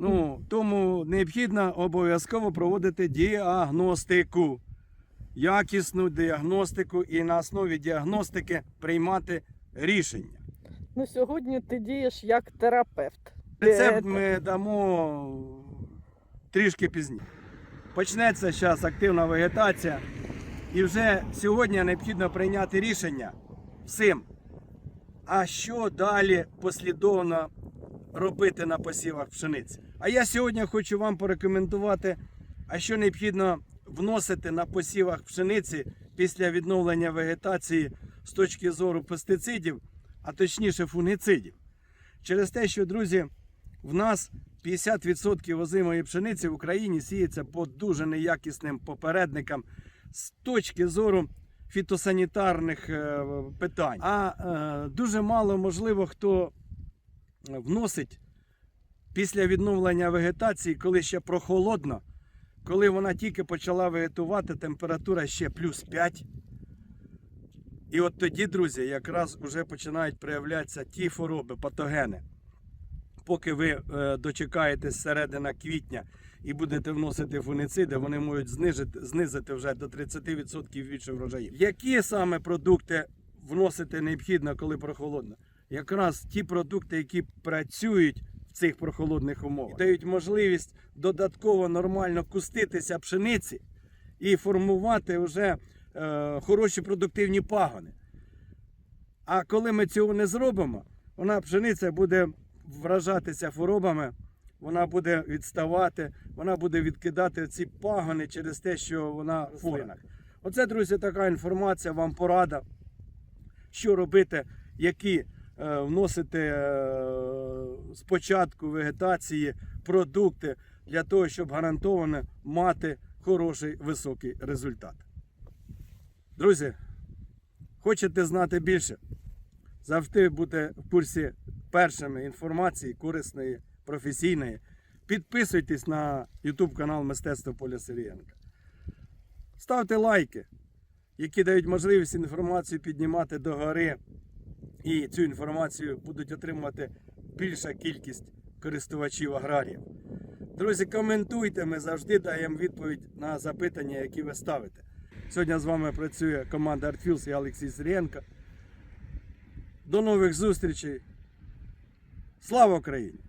Ну, тому необхідно обов'язково проводити діагностику, якісну діагностику і на основі діагностики приймати рішення. Ну, сьогодні ти дієш як терапевт. Рецепт Е, ми дамо трішки пізніше. Почнеться зараз активна вегетація, і вже сьогодні необхідно прийняти рішення всім. А що далі послідовно робити на посівах пшениці? А я сьогодні хочу вам порекомендувати, а що необхідно вносити на посівах пшениці після відновлення вегетації з точки зору пестицидів, а точніше фунгіцидів. Через те, що, друзі, в нас 50% озимої пшениці в Україні сіється по дуже неякісним попередникам з точки зору фітосанітарних е, питань. А е, дуже мало можливо хто вносить після відновлення вегетації, коли ще прохолодно, коли вона тільки почала вегетувати, температура ще плюс 5. І от тоді, друзі, якраз вже починають проявлятися ті хвороби, патогени. Поки ви е, дочекаєтесь середина квітня і будете вносити фунициди, вони можуть знижити, знизити вже до 30% більше врожаїв. Які саме продукти вносити необхідно, коли прохолодно? Якраз ті продукти, які працюють в цих прохолодних умовах, і дають можливість додатково нормально куститися пшениці і формувати вже е, хороші продуктивні пагони. А коли ми цього не зробимо, вона пшениця буде вражатися хворобами, вона буде відставати, вона буде відкидати ці пагони через те, що вона в рослинах. Оце, друзі, така інформація, вам порада, що робити, які вносити е, спочатку вегетації продукти для того, щоб гарантовано мати хороший високий результат. Друзі, хочете знати більше? Завжди бути в курсі першими інформації корисної, професійної. Підписуйтесь на YouTube канал Мистецтво Поля Сирієнка. Ставте лайки, які дають можливість інформацію піднімати до гори. І цю інформацію будуть отримувати більша кількість користувачів аграріїв. Друзі, коментуйте, ми завжди даємо відповідь на запитання, які ви ставите. Сьогодні з вами працює команда ArtFuels і Олексій Сирієнко. До нових зустрічей. Слава Україні!